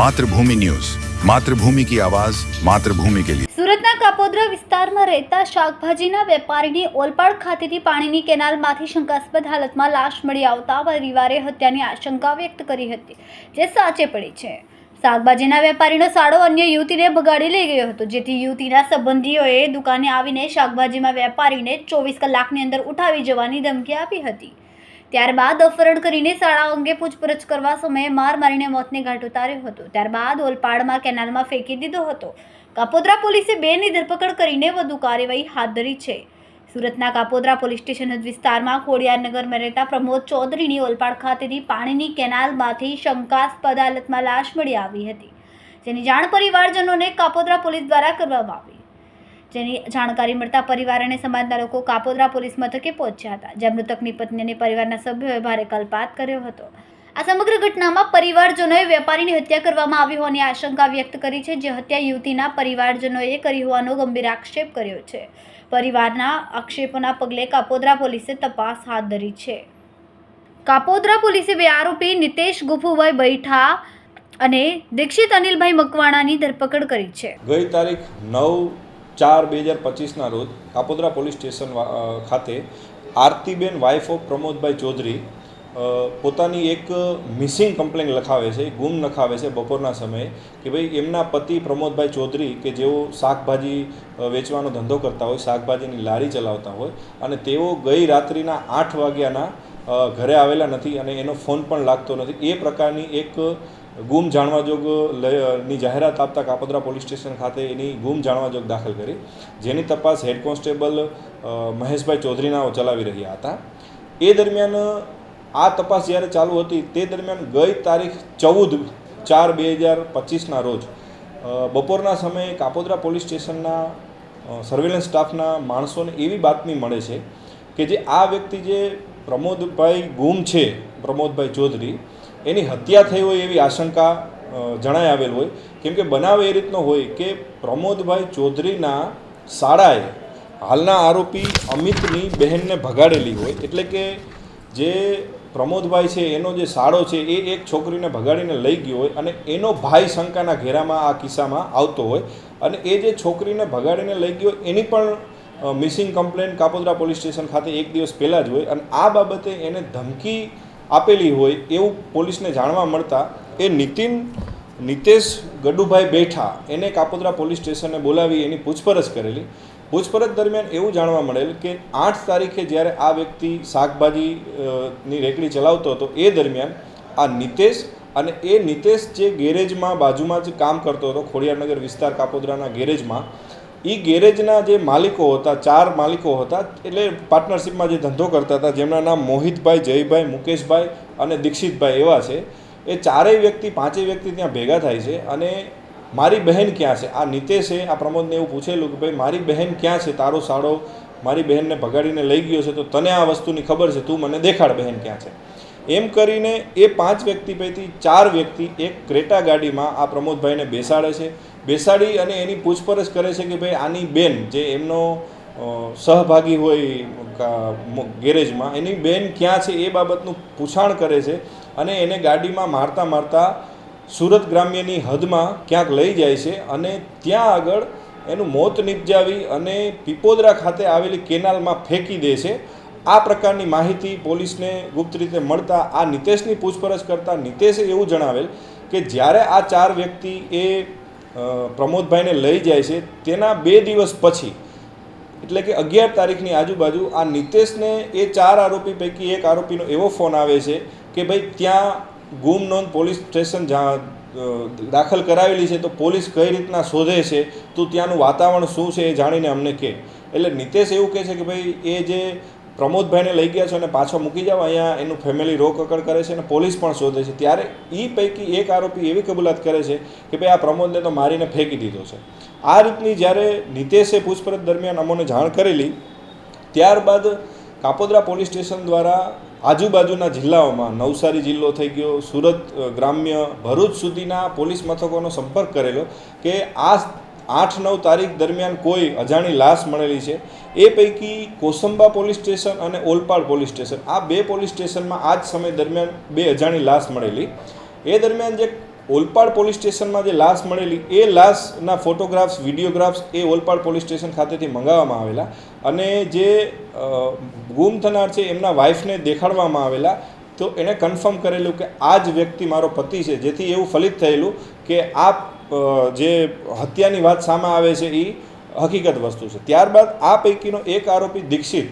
Mathrubhumi news. Mathrubhumi કી આવાજ, માતૃભૂમિ કે લિયે. સુરતના કાપોદ્રા વિસ્તારમાં રહેતા શાકભાજીના વેપારીની ઓલપાડ ખાતેથી પાણીની કેનાલમાંથી શંકાસ્પદ હાલતમાં લાશ મળી આવતા પરિવારે હત્યાની આશંકા વ્યક્ત કરી હતી, જે સાચે પડી છે. શાકભાજીના વેપારીનો સાડો અન્ય યુવતીને બગાડી લઈ ગયો હતો, જેથી યુવતીના સંબંધીઓએ દુકાને આવીને શાકભાજીમાં વેપારીને ચોવીસ કલાકની અંદર ઉઠાવી જવાની ધમકી આપી હતી. ત્યારબાદ અપહરણ કરીને શાળા અંગે પૂછપરછ કરવા સમયે માર મારીને મોતને ઘાટ ઉતાર્યો હતો. ત્યારબાદ ઓલપાડમાં કેનાલમાં ફેંકી દીધો હતો. કાપોદ્રા પોલીસે બેની ધરપકડ કરીને વધુ કાર્યવાહી હાથ ધરી છે. સુરતના કાપોદ્રા પોલીસ સ્ટેશન વિસ્તારમાં ખોડિયારનગરમાં રહેતા પ્રમોદ ચૌધરીની ઓલપાડ ખાતેથી પાણીની કેનાલમાંથી શંકાસ્પદ હાલતમાં લાશ મળી આવી હતી. જેની જાણ પરિવારજનોને કાપોદ્રા પોલીસ દ્વારા કરવામાં આવી. જેની જાણકારી મળતા પરિવાર અને સમાજના લોકો કાપોદ્રા પોલીસ મથકે પહોંચ્યા હતા, જ્યાં મૃતકની પત્ની અને પરિવારના સભ્યોએ ભારે કલ્પાત કર્યો હતો. આ સમગ્ર ઘટનામાં પરિવારજનોએ વેપારીની હત્યા કરવામાં આવી હોવાની આશંકા વ્યક્ત કરી છે, જે હત્યા યુવતીના પરિવારજનોએ કરી હોવાનો ગંભીર આક્ષેપ કર્યો છે. પરિવારના આક્ષેપોના પગલે કાપોદ્રા પોલીસે તપાસ હાથ ધરી છે. કાપોદ્રા પોલીસે બે આરોપી નિતેશ ગુફુભાઈ બૈઠા અને દીક્ષિત અનિલભાઈ મકવાણાની ધરપકડ કરી છે. ગઈ તારીખ નવ ચાર બે હજાર પચીસના રોજ કાપોદ્રા પોલીસ સ્ટેશન ખાતે આરતીબેન વાઇફ ઓફ પ્રમોદભાઈ ચૌધરી પોતાની એક મિસિંગ કમ્પ્લેન લખાવે છે, ગુમ લખાવે છે બપોરના સમયે કે ભાઈ એમના પતિ પ્રમોદભાઈ ચૌધરી કે જેઓ શાકભાજી વેચવાનો ધંધો કરતા હોય, શાકભાજીની લારી ચલાવતા હોય અને તેઓ ગઈ રાત્રિના આઠ વાગ્યાના ઘરે આવેલા નથી અને એનો ફોન પણ લાગતો નથી. એ પ્રકારની એક ગુમ જાણવાજોગ જોગની જાહેરાત આપતા કાપોદ્રા પોલીસ સ્ટેશન ખાતે એની ગુમ જાણવાજોગ દાખલ કરી. જેની તપાસ હેડ કોન્સ્ટેબલ મહેશભાઈ ચૌધરીનાઓ ચલાવી રહ્યા હતા. એ દરમિયાન, આ તપાસ જ્યારે ચાલુ હતી, તે દરમિયાન ગઈ તારીખ ચૌદ ચાર બે હજાર પચીસના રોજ બપોરના સમયે કાપોદ્રા પોલીસ સ્ટેશનના સર્વેલન્સ સ્ટાફના માણસોને એવી બાતમી મળે છે કે જે આ વ્યક્તિ જે પ્રમોદભાઈ ગુમ છે, પ્રમોદભાઈ ચૌધરી એની હત્યા થઈ હોય એવી આશંકા જણાઈ આવેલ હોય. કેમ કે બનાવ એ રીતનો હોય કે પ્રમોદભાઈ ચૌધરીના શાળાએ હાલના આરોપી અમિતની બહેનને ભગાડેલી હોય. એટલે કે જે પ્રમોદભાઈ છે, એનો જે શાળો છે, એ એક છોકરીને ભગાડીને લઈ ગયો હોય અને એનો ભાઈ શંકાના ઘેરામાં આ કિસ્સામાં આવતો હોય અને એ જે છોકરીને ભગાડીને લઈ ગયો, એની પણ missing complaint Kapodra police station ખાતે એક દિવસ પહેલાં જ હોય અને આ બાબતે એને ધમકી આપેલી હોય એવું પોલીસને જાણવા મળતા એ નીતિન, નિતેશ ગડુભાઈ બેઠા એને કાપોદ્રા પોલીસ સ્ટેશને બોલાવી એની પૂછપરછ કરેલી. પૂછપરછ દરમિયાન એવું જાણવા મળેલ કે આઠ તારીખે જ્યારે આ વ્યક્તિ શાકભાજી ની રેકડી ચલાવતો હતો, એ દરમિયાન આ નિતેશ અને એ નિતેશ જે ગેરેજમાં બાજુમાં જ કામ કરતો હતો ખોડિયારનગર વિસ્તાર કાપોદ્રાના ગેરેજમાં એ ગેરેજના જે માલિકો હતા, ચાર માલિકો હતા, એટલે પાર્ટનરશિપમાં જે ધંધો કરતા હતા, જેમના નામ મોહિતભાઈ, જયભાઈ, મુકેશભાઈ અને દીક્ષિતભાઈ એવા છે, એ ચારેય વ્યક્તિ, પાંચેય વ્યક્તિ ત્યાં ભેગા થાય છે અને મારી બહેન ક્યાં છે? આ નિતેશે, આ પ્રમોદને એવું પૂછેલું કે ભાઈ, મારી બહેન ક્યાં છે? તારો સાડો મારી બહેનને ભગાડીને લઈ ગયો છે, તો તને આ વસ્તુની ખબર છે? તું મને દેખાડ બહેન ક્યાં છે? એમ કરીને એ પાંચ વ્યક્તિ પૈકી ચાર વ્યક્તિ એક ક્રેટા ગાડીમાં આ પ્રમોદભાઈને બેસાડે છે. બેસાડી અને એની પૂછપરછ કરે છે કે ભાઈ આની બેન જે એમનો સહભાગી હોય ગેરેજમાં, એની બેન ક્યાં છે એ બાબતનું પૂછાણ કરે છે અને એને ગાડીમાં મારતા મારતા સુરત ગ્રામ્યની હદમાં ક્યાંક લઈ જાય છે અને ત્યાં આગળ એનું મોત નિપજાવી અને પીપોદરા ખાતે આવેલી કેનાલમાં ફેંકી દે છે. આ પ્રકારની માહિતી પોલીસને ગુપ્ત રીતે મળતા આ નિતેશની પૂછપરછ કરતા નિતેશે એવું જણાવેલ કે જ્યારે આ ચાર વ્યક્તિ એ પ્રમોદભાઈને લઈ જાય છે. તેના બે દિવસ પછી, એટલે કે અગિયાર તારીખની આજુબાજુ, આ નિતેશને એ ચાર આરોપી પૈકી એક આરોપીનો એવો ફોન આવે છે કે ભાઈ, ત્યાં ગુમ નોંધ પોલીસ સ્ટેશન દાખલ કરાવેલી છે, તો પોલીસ કઈ રીતના શોધે છે, તો ત્યાંનું વાતાવરણ શું છે એ જાણીને અમને કહે. એટલે નિતેશ એવું કહે છે કે ભાઈ, એ જે પ્રમોદભાઈને લઈ ગયા છો અને પાછો મૂકી જાઓ અહીંયા એનું ફેમિલી રોકકડ કરે છે અને પોલીસ પણ શોધે છે. ત્યારે એ પૈકી એક આરોપી એવી કબૂલાત કરે છે કે ભાઈ આ પ્રમોદને તો મારીને ફેંકી દીધો છે. આ રીતની જ્યારે નિતેશે પૂછપરછ દરમિયાન અમોને જાણ કરેલી, ત્યારબાદ કાપોદ્રા પોલીસ સ્ટેશન દ્વારા આજુબાજુના જિલ્લાઓમાં, નવસારી જિલ્લો થઈ ગયો, સુરત ગ્રામ્ય ભરૂચ સુધીના પોલીસ મથકોનો સંપર્ક કરેલો કે આ આઠ નવ તારીખ દરમિયાન કોઈ અજાણી લાશ મળેલી છે. એ પૈકી કોસંબા પોલીસ સ્ટેશન અને ઓલપાડ પોલીસ સ્ટેશન, આ બે પોલીસ સ્ટેશનમાં આ જ સમય દરમિયાન બે અજાણી લાશ મળેલી. એ દરમિયાન જે ઓલપાડ પોલીસ સ્ટેશનમાં જે લાશ મળેલી, એ લાશના ફોટોગ્રાફ્સ, વિડીયોગ્રાફ્સ એ ઓલપાડ પોલીસ સ્ટેશન ખાતેથી મંગાવવામાં આવેલા અને જે ગુમ થનાર છે એમના વાઈફને દેખાડવામાં આવેલા. તો એણે કન્ફર્મ કરેલું કે આ જ વ્યક્તિ મારો પતિ છે. જેથી એવું ફલિત થયેલું કે આ જે હત્યાની વાત સામે આવે છે એ હકીકત વસ્તુ છે. ત્યારબાદ આ પૈકીનો એક આરોપી દીક્ષિત,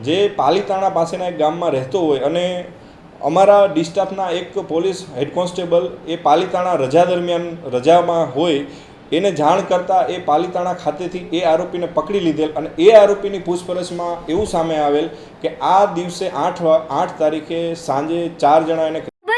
જે પાલીતાણા પાસેના એક ગામમાં રહેતો હોય અને અમારા ડિસ્ટાફના એક પોલીસ હેડ કોન્સ્ટેબલ એ પાલીતાણા રજા દરમિયાન રજામાં હોય, એને જાણ કરતાં એ પાલીતાણા ખાતેથી એ આરોપીને પકડી લીધેલ અને એ આરોપીની પૂછપરછમાં એવું સામે આવેલ કે આ દિવસે આઠ આઠ તારીખે સાંજે ચાર જણા એને